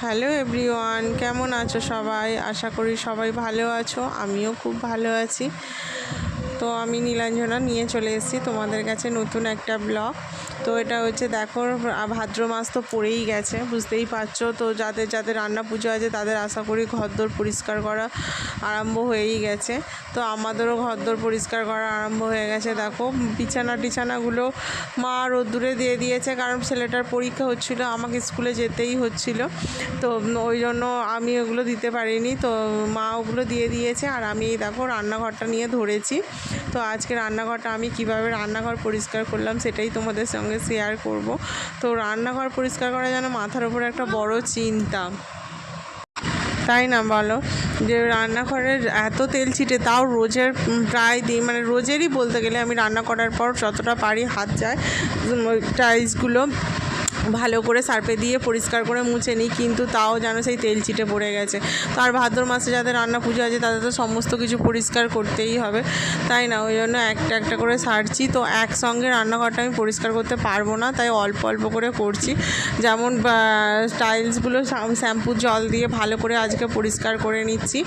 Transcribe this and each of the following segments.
Hello everyone কেমন আছো সবাই? আশা করি সবাই ভালো আছো আমিও খুব ভালো আছি। তো আমি নীলাঞ্জনা নিয়ে চলে এসেছি তোমাদের কাছে নতুন একটা ব্লগ। তো এটা হচ্ছে দেখো ভাদ্র মাস তো পড়েই গেছে, বুঝতেই পারছ। তো যাদের যাদের রান্না পুজো আছে তাদের আশা করি ঘরদোর পরিষ্কার করা আরম্ভ হয়েই গেছে। তো আমাদেরও ঘরদোর পরিষ্কার করা আরম্ভ হয়ে গেছে। দেখো, বিছানা টিছানাগুলো মা রোদ্দুরে দিয়ে দিয়েছে, কারণ ছেলেটার পরীক্ষা হচ্ছিল, আমাকে স্কুলে যেতেই হচ্ছিল। তো ওই জন্য আমি ওগুলো দিতে পারিনি, তো মা ওগুলো দিয়ে দিয়েছে। আর আমি দেখো, রান্নাঘরটা নিয়ে ধরেছি। তো আজকে রান্নাঘরটা আমি কীভাবে রান্নাঘর পরিষ্কার করলাম সেটাই তোমাদের সঙ্গে শেয়ার করব। তো রান্নাঘর পরিষ্কার করা যেন মাথার উপর একটা বড় চিন্তা। তাই না বলো? যে রান্নাঘরের এত তেল ছিটে তাও রোজের প্রায় দিন মানে রোজেরই বলতে গেলে আমি রান্না করার পর যতটা পারি হাত যায় টাইলসগুলো ভালো করে সার্পে দিয়ে পরিষ্কার করে মুছে নিই, কিন্তু তাও যেন সেই তেল চিটে পড়ে গেছে। তো আর ভাদ্র মাসে যাদের রান্না পুজো আছে, তাদের তো সমস্ত কিছু পরিষ্কার করতেই হবে। তাই না? ওই জন্য একটা একটা করে সারছি। তো একসঙ্গে রান্নাঘরটা আমি পরিষ্কার করতে পারব না, তাই অল্প অল্প করে করছি। যেমন টাইলসগুলো শ্যাম্পুর জল দিয়ে ভালো করে আজকে পরিষ্কার করে নিচ্ছি।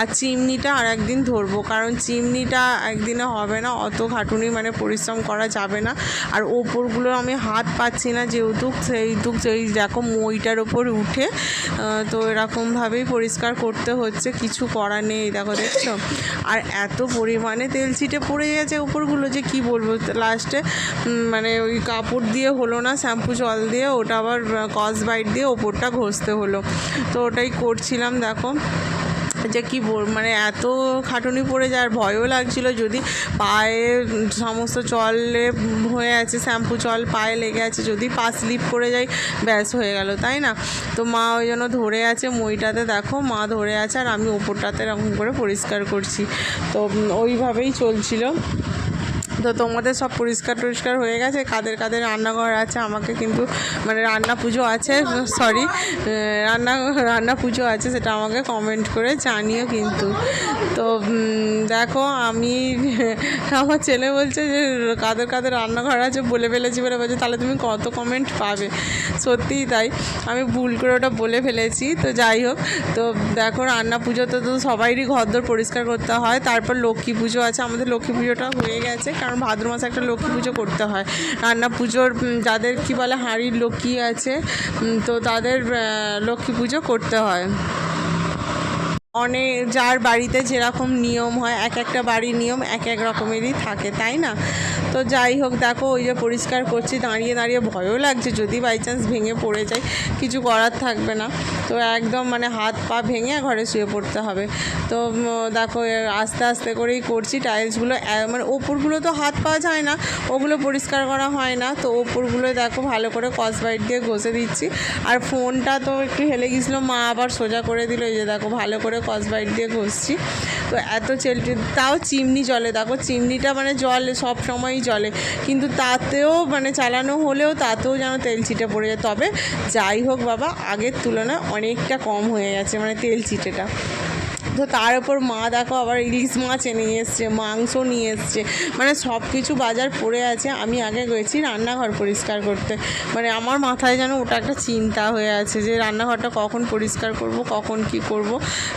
আর চিমনিটা আর একদিন ধরবো, কারণ চিমনিটা একদিনে হবে না, অত খাটুনি মানে পরিশ্রম করা যাবে না। আর ওপরগুলো আমি হাত পাচ্ছি না, যেহেতু সেই দুঃখ সেই দেখো মইটার ওপর উঠে তো এরকমভাবেই পরিষ্কার করতে হচ্ছে, কিছু করার নেই দেখো দেখছ? আর এত পরিমাণে তেল ছিটে পড়ে গেছে ওপরগুলো যে কি বলব? লাস্টে মানে ওই কাপড় দিয়ে হলো না, শ্যাম্পু জল দিয়ে, ওটা আবার কস বাইট দিয়ে ওপরটা ঘষতে হলো। তো ওটাই করছিলাম, দেখো। যে কি মানে এত খাটুনি পড়ে যায়, আর ভয়ও লাগছিল যদি পায়ে সমস্ত চলে হয়ে আছে, শ্যাম্পু চল পায়ে লেগে আছে, যদি পা স্লিপ করে যায়, ব্যাস হয়ে গেল, তাই না? তো মা ওই জন্য ধরে আছে মইটাতে, দেখো মা ধরে আছে, আর আমি ওপরটাতে এরকম করে পরিষ্কার করছি। তো ওইভাবেই চলছিল। তো তোমাদের সব পরিষ্কার টরিষ্কার হয়ে গেছে। কাদের কাদের রান্নাঘর আছে, আমাকে কিন্তু মানে রান্না পুজো আছে সরি রান্না রান্না পুজো আছে সেটা আমাকে কমেন্ট করে জানিও কিন্তু। তো দেখো আমি, আমার ছেলে বলছে যে, কাদের কাদের রান্নাঘর আছে বলে ফেলেছি বলে বলছে, তাহলে তুমি কত কমেন্ট পাবে? সত্যিই তাই, আমি ভুল করে ওটা বলে ফেলেছি, তো যাই হোক। তো দেখো রান্না পুজোতে তো সবাইরই ঘরদোর পরিষ্কার করতে হয়, তারপর লক্ষ্মী পুজো আছে, আমাদের লক্ষ্মী পুজোটা হয়ে গেছে, কারণ ভাদ্র মাসে একটা লক্ষ্মী পুজো করতে হয়। রান্না পুজোর যাদের কি বলে হাঁড়ির লক্ষ্মী আছে তো তাদের লক্ষ্মী পুজো করতে হয়। অনেক যার বাড়িতে যেরকম নিয়ম হয়, এক একটা বাড়ির নিয়ম এক এক রকমেরই থাকে, তাই না? তো যাই হোক, দেখো ওই যে পরিষ্কার করছি, দাঁড়িয়ে দাঁড়িয়ে ভয়ও লাগছে, যদি বাই চান্স ভেঙে পড়ে যায়, কিছু করার থাকবে না। তো একদম মানে হাত পা ভেঙে ঘরে শুয়ে পড়তে হবে। তো দেখো আস্তে আস্তে করেই করছি টাইলসগুলো মানে ওপরগুলো তো হাত পাওয়া যায় না, ওগুলো পরিষ্কার করা হয় না। তো ওপরগুলো দেখো ভালো করে কসবাইট দিয়ে ঘষে দিচ্ছি। আর ফোনটা তো একটু হেলে গেছিল মা আবার সোজা করে দিল, এই যে দেখো ভালো করে কসবাইট দিয়ে ঘষছি। এত চেলটি তাও চিমনি জলে। দেখো চিমনিটা মানে জলে, সব সময়ই জলে। কিন্তু তাতেও মানে চালানো হলেও তাতেও যেন তেল ছিটে পড়ে যায়। তবে যাই হোক বাবা, আগের তুলনায় অনেকটা কম হয়ে গেছে মানে তেল ছিটেটা। তো তার উপর মা দেখো আবার ইলিশ মাছ এনে এসছে, মাংস নিয়ে এসছে। মানে সব কিছু বাজার পড়ে আছে। আমি আগে গেছি রান্নাঘর পরিষ্কার করতে। মানে আমার মাথায় যেন ওটা একটা চিন্তা হয়ে আছে যে রান্নাঘরটা কখন পরিষ্কার করব, কখন কি করব।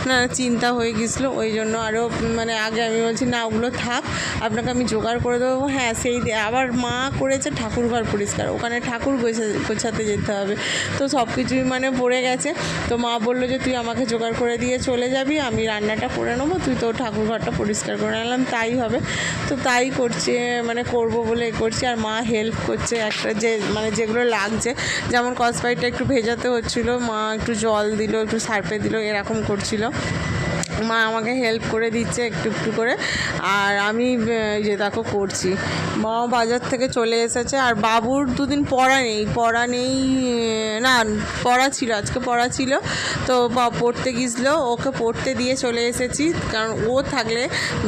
না, চিন্তা হয়ে গেছিল। ওই জন্য আরও মানে আগে আমি বলছি, না, ওগুলো থাক। আপনাকে আমি জোগাড় করে দেবো। হ্যাঁ সেই আবার মা করেছে ঠাকুর ঘর পরিষ্কার। ওখানে ঠাকুর গোছাতে যেতে হবে। তো সব কিছুই মানে পড়ে গেছে। তো মা বলল যে, তুই আমাকে জোগাড় করে দিয়ে চলে যাবি। আমি রান্নাটা করে নেব, তুই তো ঠাকুর ঘরটা পরিষ্কার করে নিলাম তাই হবে। তো তাই করছে মানে করব বলে এ করছি, আর মা হেল্প করছে একটা যে মানে যেগুলো লাগছে, যেমন কসবাইটটা একটু ভেজাতে হচ্ছিল, মা একটু জল দিল, একটু সার্পে দিল, এরকম করছিল। মা আমাকে হেল্প করে দিচ্ছে একটু একটু করে। আর আমি যে দেখো করছি। মা বাজার থেকে চলে এসেছে। আর বাবুর দুদিন পড়া নেই। পড়া নেই না, পড়া ছিল, আজকে পড়া ছিল। তো পড়তে গিয়েছিল। ওকে পড়তে দিয়ে চলে এসেছি। কারণ ও থাকলে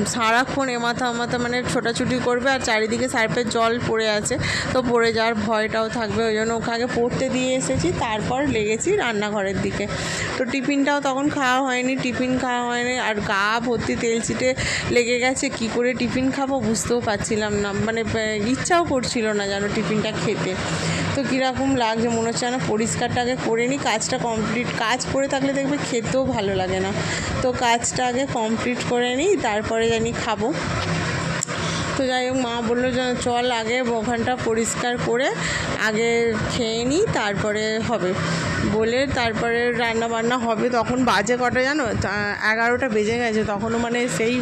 সারাক্ষণ এমাথা মাথা মানে ছোটাছুটি করবে। আর চারিদিকে সার্ফের জল পড়ে আছে। তো পড়ে যাওয়ার ভয়টাও থাকবে। ওই জন্য ওকে আগে পড়তে দিয়ে এসেছি। তারপর লেগেছি রান্নাঘরের দিকে। তো টিফিনটাও তখন খাওয়া হয়নি। টিফিন খাওয়া হয় হয়নি আর গা ভর্তি তেল ছিটে লেগে গেছে, কি করে টিফিন খাব বুঝতেও পারছিলাম না। মানে ইচ্ছাও করছিল না যেন টিফিনটা খেতে। তো কীরকম লাগছে, মনে হচ্ছে যেন পরিষ্কারটা আগে করে নিই, কাজটা কমপ্লিট, কাজ করে থাকলে দেখবে খেতেও ভালো লাগে না। তো কাজটা আগে কমপ্লিট করে নিই, তারপরে জানি খাব। তো যাই হোক, মা বলল যে, চল আগে ওখানটা পরিষ্কার করে আগে খেয়ে নিই, তারপরে হবে। বলে তারপরে রান্না বান্না হবে তখন বাজে কটা জানো? এগারোটা বেজে গেছে, তখনও মানে সেই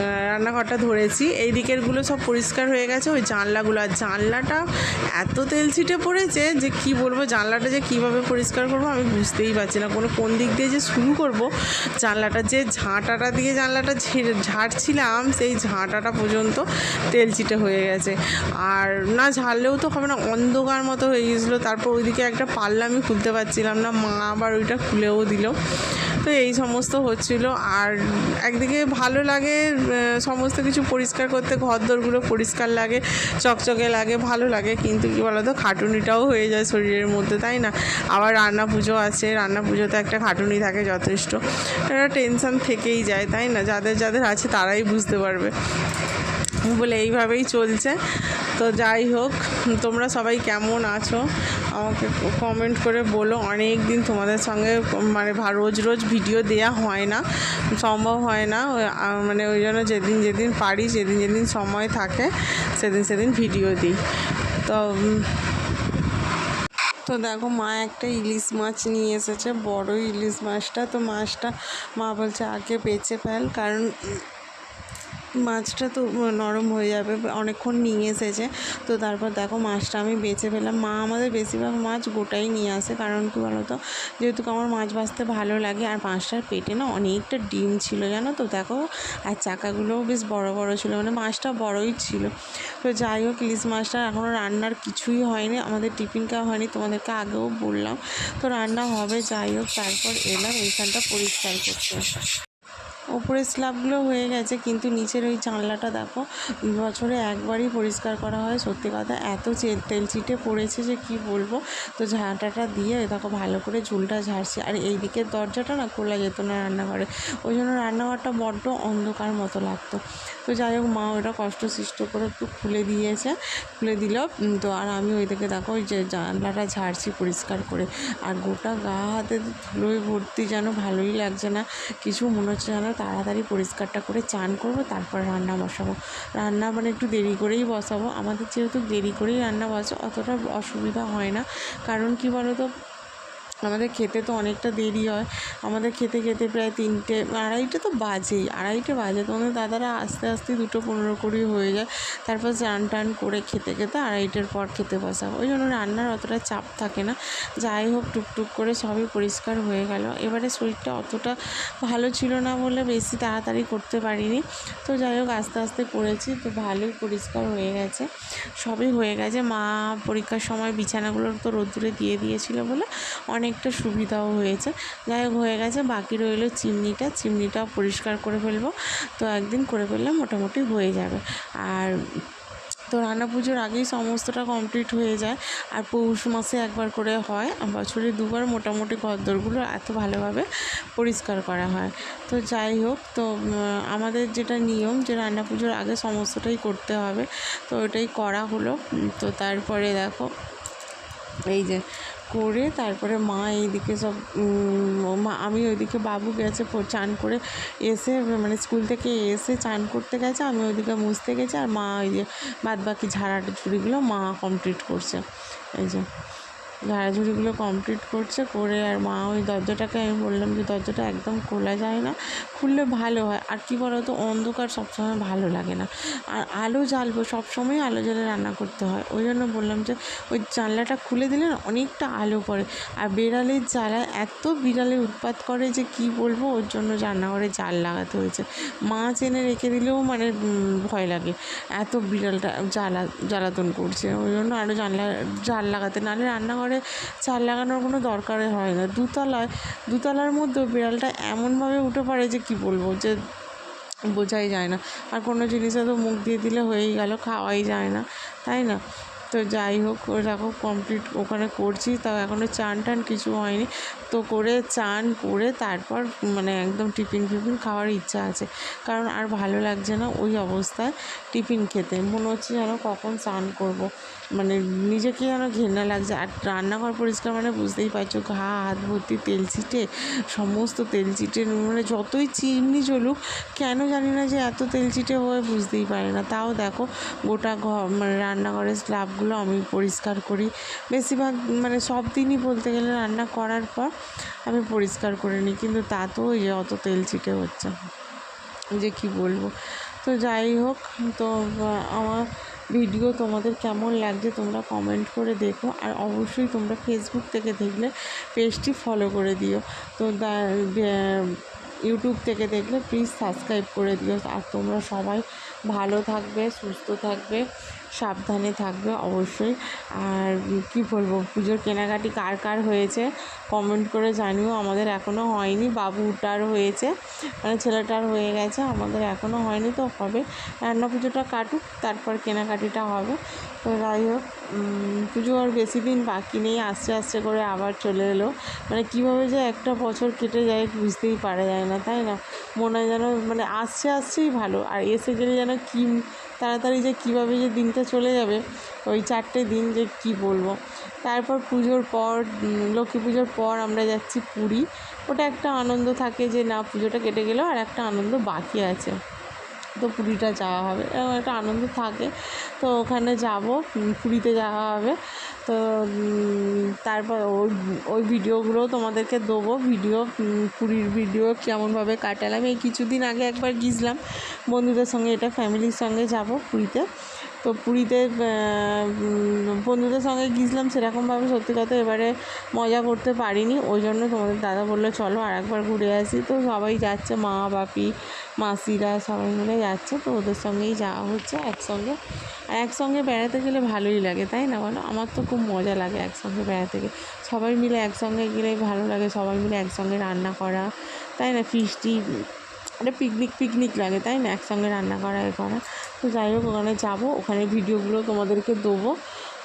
রান্নাঘরটা ধরেছি। এই দিকেরগুলো সব পরিষ্কার হয়ে গেছে। ওই জানলাগুলো, আর জানলাটা এত তেল ছিটে পড়েছে যে কি বলব, জানলাটা যে কীভাবে পরিষ্কার করব আমি বুঝতেই পারছি না। কোনো কোন দিক দিয়ে যে শুরু করব, জানলাটা যে ঝাঁটাটা দিয়ে জানলাটা ঝেড়ে- ঝাড়ছিলাম, সেই ঝাঁটাটা পর্যন্ত তেল ছিটে হয়ে গেছে। আর না ঝাড়লেও তো হবে না, অন্ধকার মতো হয়ে গেছিল। তারপর ওইদিকে একটা পাল্লা আমি খুলতে পারছিলাম না। মা আবার ওইটা খুলেও দিল। তো এই সমস্ত হচ্ছিল। আর একদিকে ভালো লাগে সমস্ত কিছু পরিষ্কার করতে ঘর দোরগুলো পরিষ্কার লাগে, চকচকে লাগে, ভালো লাগে, কিন্তু কী বলতো, খাটুনিটাও হয়ে যায় শরীরের মধ্যে, তাই না? আবার রান্না পুজো আছে, রান্না পুজোতে একটা খাটুনি থাকে যথেষ্ট। একটা টেনশন থেকেই যায়, তাই না? যাদের যাদের আছে তারাই বুঝতে পারবে। বলে এইভাবেই চলছে। তো যাই হোক, তোমরা সবাই কেমন আছো? আমাকে কমেন্ট করে বলো অনেক দিন তোমাদের সঙ্গে মানে রোজ রোজ ভিডিও দেয়া হয় না, সম্ভব হয় না মানে ওই জন্য যেদিন যেদিন পারি, যেদিন যেদিন সময় থাকে, সেদিন সেদিন ভিডিও দিই। তো তো দেখো, মা একটা ইলিশ মাছ নিয়ে এসেছে, বড় ইলিশ মাছটা, তো মাছটা মা বলছে, আগে বেচে ফেল, কারণ মাছটা তো নরম হয়ে যাবে, অনেকক্ষণ নিয়ে এসেছে। তো তারপর দেখো মাছটা আমি বেছে ফেলাম মা আমাদের বেশিরভাগ মাছ গোটাই নিয়ে আসে। কারণ কি বলতো? যেহেতু আমার মাছ ভাজতে ভালো লাগে, আর মাছটার পেটে না অনেকটা ডিম ছিল, জানো তো? দেখো? আর চাকাগুলোও বেশ বড় বড় ছিল মানে মাছটা বড়ই ছিল। তো যাই হোক, ইলিশ মাছটা এখনও রান্নার কিছুই হয়নি। আমাদের টিফিন খাওয়া হয়নি, তোমাদেরকে আগেও বললাম। তো রান্না হবে, যাই হোক, তারপর এলাম, এইখানটা পরিষ্কার করতে। ওপরের স্ল্যাবগুলো হয়ে গেছে, কিন্তু নিচের ওই জানলাটা দেখো, বছরে একবারই পরিষ্কার করা হয়। সত্যি কথা, এত তেল চিটে পড়েছে যে কি বলব? তো ঝাঁটাটা দিয়ে দেখো ভালো করে ঝুলটা ঝাড়ছি। আর এই দিকের দরজাটা না খোলা যেত না রান্নাঘরে। ওই জন্য রান্নাঘরটা বড্ড অন্ধকার মতো লাগতো। তো যাই হোক, মা ওটা কষ্ট সৃষ্ট করে একটু খুলে দিয়েছে। খুলে দিল তো আর আমি ওই দিকে দেখো ওই যে জানলাটা ঝাড়ছি পরিষ্কার করে। আর গোটা গা হাতে ধুলোয় ভর্তি যেন ভালোই লাগছে না। কিছু মনে হচ্ছে যেন তাড়াতাড়ি পরিষ্কারটা করে চান করব, তারপর রান্না বসাবো। রান্না মানে একটু দেরি করেই বসাবো। আমাদের যেহেতু দেরি করেই রান্না বসে অতটা অসুবিধা হয় না। কারণ কি বলো তো আমাদের খেতে তো অনেকটা দেরি হয়। আমাদের খেতে খেতে প্রায় তিনটে, আড়াইটে তো বাজেই, আড়াইটে বাজে। তোমাদের দাদারা আস্তে আস্তে দুটো পনেরো কুড়ি হয়ে যায়। তারপর চান টান করে খেতে খেতে আড়াইটের পর খেতে বসাবো। ওই জন্য রান্নার অতটা চাপ থাকে না। যাই হোক, টুকটুক করে সবই পরিষ্কার হয়ে গেল। এবারে শরীরটা অতটা ভালো ছিল না বলে বেশি তাড়াতাড়ি করতে পারিনি। তো যাই হোক, আস্তে আস্তে করেছি। তো ভালোই পরিষ্কার হয়ে গেছে। সবই হয়ে গেছে। মা পরীক্ষার সময় বিছানাগুলো তো রোদ্দুরে দিয়ে দিয়েছিল বলে অনেকটা সুবিধাও হয়েছে। যাই হোক, হয়ে গেছে। বাকি রইল চিমনিটা। চিমনিটাও পরিষ্কার করে ফেলব। তো একদিন করে ফেললে মোটামুটি হয়ে যাবে। আর তো রান্না পুজোর আগেই সমস্তটা কমপ্লিট হয়ে যায়। আর পৌষ মাসে একবার করে হয়। বছরে দুবার মোটামুটি ঘরদোরগুলো এত ভালোভাবে পরিষ্কার করা হয়। তো যাই হোক, তো আমাদের যেটা নিয়ম যে রান্না পুজোর আগে সমস্তটাই করতে হবে। তো ওটাই করা হলো। তো তারপরে দেখো, এই যে করে তারপরে মা এইদিকে সব মা, আমি ওইদিকে বাবু গেছে চান করে এসে মানে স্কুল থেকে এসে চান করতে গেছে, আমি ওইদিকে মুছতে গেছি আর মা ওই যে বাদ বাকি ঝাড়াটা ঝুড়িগুলো মা কমপ্লিট করছে। এই যে। ঝাড়াঝুড়িগুলো কমপ্লিট করছে, করে আর মা ওই দরজাটাকে আমি বললাম যে দরজাটা একদম খোলা যায় না, খুললে ভালো হয়। আর কি বলো তো অন্ধকার সবসময় ভালো লাগে না। আর আলো জ্বালবো, সবসময় আলো জ্বালে রান্না করতে হয়। ওই জন্য বললাম যে ওই জানলাটা খুলে দিলে না অনেকটা আলো পড়ে। আর বেড়ালের জ্বালা এত বিড়ালে উৎপাত করে যে কি বলব, ওর জন্য রান্নাঘরে জাল লাগাতে হয়েছে। মাছ এনে রেখে দিলেও মানে ভয় লাগে। এত বিড়ালটা জ্বালা, জ্বালাতন করছে। ওই জন্য আরও জানলা, জাল লাগাতে। নাহলে রান্নাঘরে চাল লাগানোর কোনো দরকারই হয় না। দুতলায়, দুতলার মধ্যেও বিড়ালটা এমনভাবে উঠে পারে যে কি বলব, যে বোঝাই যায় না। আর কোনো জিনিসে তো মুখ দিয়ে দিলে হয়েই গেল, খাওয়াই যায় না, তাই না? তো যাই হোক দেখো কমপ্লিট ওখানে করছি, তাও এখনও চান টান কিছু হয়নি। তো করে চান করে তারপর মানে একদম টিফিন ফিফিন খাওয়ার ইচ্ছা আছে। কারণ আর ভালো লাগছে না ওই অবস্থায় টিফিন খেতে। মনে হচ্ছে যেন কখন স্নান করব। মানে নিজেকে যেন ঘেন্না লাগছে। আর রান্নাঘর পরিষ্কার মানে বুঝতেই পারছ, ঘা, হাত ভর্তি, তেল ছিটে, সমস্ত তেল চিটে মানে যতই চিমনি চলুক কেন জানি না যে এত তেল চিটে হয়ে বুঝতেই পারি না। তাও দেখো গোটা ঘর মানে রান্নাঘরের স্ল্যাবগুলো আমি পরিষ্কার করি। বেশিরভাগ মানে সব দিনই বলতে গেলে রান্না করার পর আমি পরিষ্কার করে নিই, কিন্তু তা তাতেও এই অত তেল চিটে হচ্ছে যে কি বলব? তো যাই হোক, তো আমার ভিডিও তোমাদের কেমন লাগছে তোমরা কমেন্ট করে দেখো। আর অবশ্যই তোমরা ফেসবুক থেকে দেখলে পেজটি ফলো করে দিও। তো ইউটিউব থেকে দেখলে প্লিজ সাবস্ক্রাইব করে দিও। আর তোমরা সবাই ভালো থাকবে, সুস্থ থাকবে। সাবধানে থাকবে অবশ্যই। আর কি বলব, পুজোর কেনাকাটি কার কার হয়েছে কমেন্ট করে জানিও। আমাদের এখনও হয়নি, বাবুটার হয়েছে মানে ছেলেটার হয়ে গেছে, আমাদের এখনও হয়নি তো হবে। রান্না পুজোটা কাটুক, তারপর কেনাকাটিটা হবে। তো যাই হোক পুজো আর বেশি দিন বাকি নেই, আস্তে আস্তে করে আবার চলে এলো। মানে কীভাবে যে একটা বছর কেটে যায় বুঝতেই পারা যায় না, তাই না? মনে হয় যেন মানে আসছে আসছেই ভালো। আর এসে গেলে যেন কী তাড়াতাড়ি যে কীভাবে যে দিনটা চলে যাবে, ওই চারটে দিন যে কি বলব। তারপর পুজোর পর লক্ষ্মী পুজোর পর আমরা যাচ্ছি পুরী। ওটা একটা আনন্দ থাকে যে না, পুজোটা কেটে গেলেও আর একটা আনন্দ বাকি আছে। তো পুরীটা যাওয়া হবে। এরকম একটা আনন্দ থাকে। তো ওখানে যাব পুরীতে যাওয়া হবে। তো তারপর ওই ওই ভিডিওগুলোও তোমাদেরকে দেবো। ভিডিও পুরীর ভিডিও কেমনভাবে কাটালাম। এই কিছুদিন আগে একবার গিয়েছিলাম বন্ধুদের সঙ্গে, এটা ফ্যামিলির সঙ্গে যাব পুরীতে। তো পুরীতে বন্ধুদের সঙ্গে গিয়েছিলাম, সেরকমভাবে সত্যি কথা এবারে মজা করতে পারিনি। ওই জন্য তোমাদের দাদা বলল, চলো আর একবার ঘুরে আসি। তো সবাই যাচ্ছে, মা, বাপি মাসিরা সবাই মিলে যাচ্ছে, তো ওদের সঙ্গেই যাওয়া হচ্ছে একসঙ্গে। আর একসঙ্গে বেড়াতে গেলে ভালোই লাগে, তাই না বলো? আমার তো খুব মজা লাগে একসঙ্গে বেড়াতে গেলে। সবাই মিলে একসঙ্গে গেলেই ভালো লাগে, সবাই মিলে একসঙ্গে রান্না করা, তাই না? ফিস্টি একটা পিকনিক পিকনিক লাগে, তাই না? একসঙ্গে রান্না করা, এ করা। তো যাই হোক, ওখানে যাব ওখানে ভিডিওগুলো তোমাদেরকে দেবো।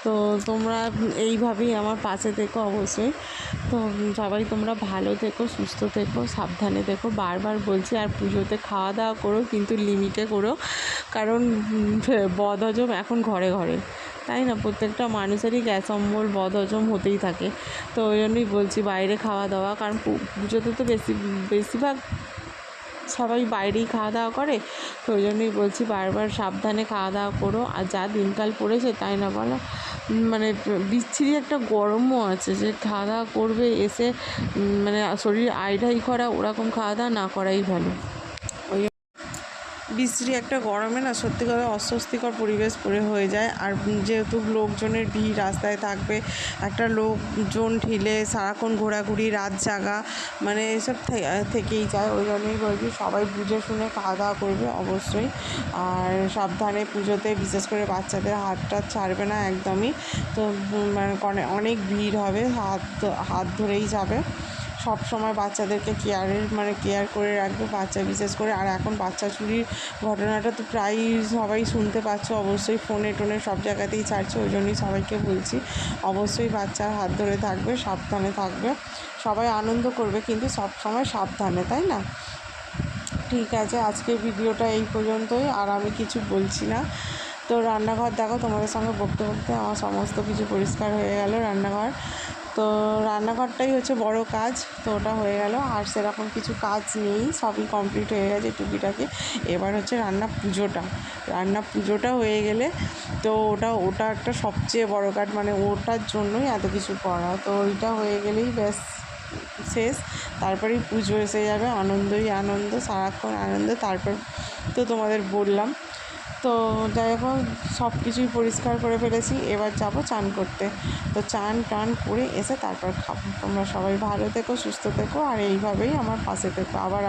তো তোমরা এইভাবেই আমার পাশে থেকো অবশ্যই। তো সবাই তোমরা ভালো থেকো, সুস্থ থেকো, সাবধানে থেকো, বারবার বলছি আর পুজোতে খাওয়া দাওয়া করো, কিন্তু লিমিটে করো। কারণ বদহজম এখন ঘরে ঘরে। তাই না? প্রত্যেকটা মানুষেরই গ্যাস অম্বল বদহজম হতেই থাকে। তো ওই জন্যই বলছি বাইরে খাওয়া দাওয়া, কারণ পুজোতে তো বেশি, বেশিরভাগ সবাই বাইরেই খাওয়া দাওয়া করে, তো ওই জন্যই বলছি বারবার সাবধানে খাওয়া দাওয়া করো, আর যা দিনকাল পড়েছে তাই না বলো? মানে বিচ্ছিরি একটা গরমও আছে যে খাওয়া দাওয়া করবে, এসে মানে শরীর আইডাই করা, ওরকম খাওয়া দাওয়া না করাই ভালো। বিশ্রী একটা গরমে না, সত্যি কথা অস্বস্তিকর পরিবেশ পড়ে হয়ে যায়। আর যেহেতু লোকজনের ভিড় রাস্তায় থাকবে, একটা লোকজন ঢিলে সারাক্ষণ ঘোরাঘুরি, রাত জাগা মানে এসব থেকেই যায়। ওই জন্যই বলছি, সবাই বুঝে শুনে খাওয়া দাওয়া করবে অবশ্যই। আর সাবধানে পুজোতে, বিশেষ করে বাচ্চাদের হাত টাত ছাড়বে না একদমই। তো মানে অনেক ভিড় হবে, হাত হাত ধরেই যাবে। সব সময় বাচ্চাদেরকে কেয়ারের মানে কেয়ার করে রাখবে, বাচ্চা বিশেষ করে। আর এখন বাচ্চা চুরির ঘটনাটা তো প্রায়ই সবাই শুনতে পাচ্ছ, অবশ্যই ফোনে টোনে সব জায়গাতেই ছাড়ছে, ওই জন্যই সবাইকে বলছি। অবশ্যই বাচ্চার হাত ধরে থাকবে, সাবধানে থাকবে। সবাই আনন্দ করবে, কিন্তু সব সময় সাবধানে, তাই না? ঠিক আছে আজকে ভিডিওটা এই পর্যন্তই। আর আমি কিছু বলছি না। তো রান্নাঘর দেখো, তোমাদের সঙ্গে বকতে বকতে আমার সমস্ত কিছু পরিষ্কার হয়ে গেল রান্নাঘর। তো রান্নাঘরটাই হচ্ছে বড় কাজ, তো ওটা হয়ে গেল। আর সেরকম কিছু কাজ নেই, সবই কমপ্লিট হয়ে গেছে টুকিটাকি। এবার হচ্ছে রান্না পুজোটা। রান্না পুজোটা হয়ে গেলে তো ওটা ওটা একটা সবচেয়ে বড় কাজ মানে ওটার জন্যই এত কিছু করা। তো ওইটা হয়ে গেলেই ব্যাস, শেষ। তারপরেই পুজো এসে যাবে, আনন্দই আনন্দ, সারাক্ষণ আনন্দ। তারপর তো তোমাদের বললাম তো যাই হোক সব কিছুই পরিষ্কার করে ফেলেছি। এবার যাব চান করতে। তো চান টান করে এসে তারপর খাব। তোমরা সবাই ভালো থেকো, সুস্থ থেকো, আর এইভাবেই আমার পাশে থেকো। আবার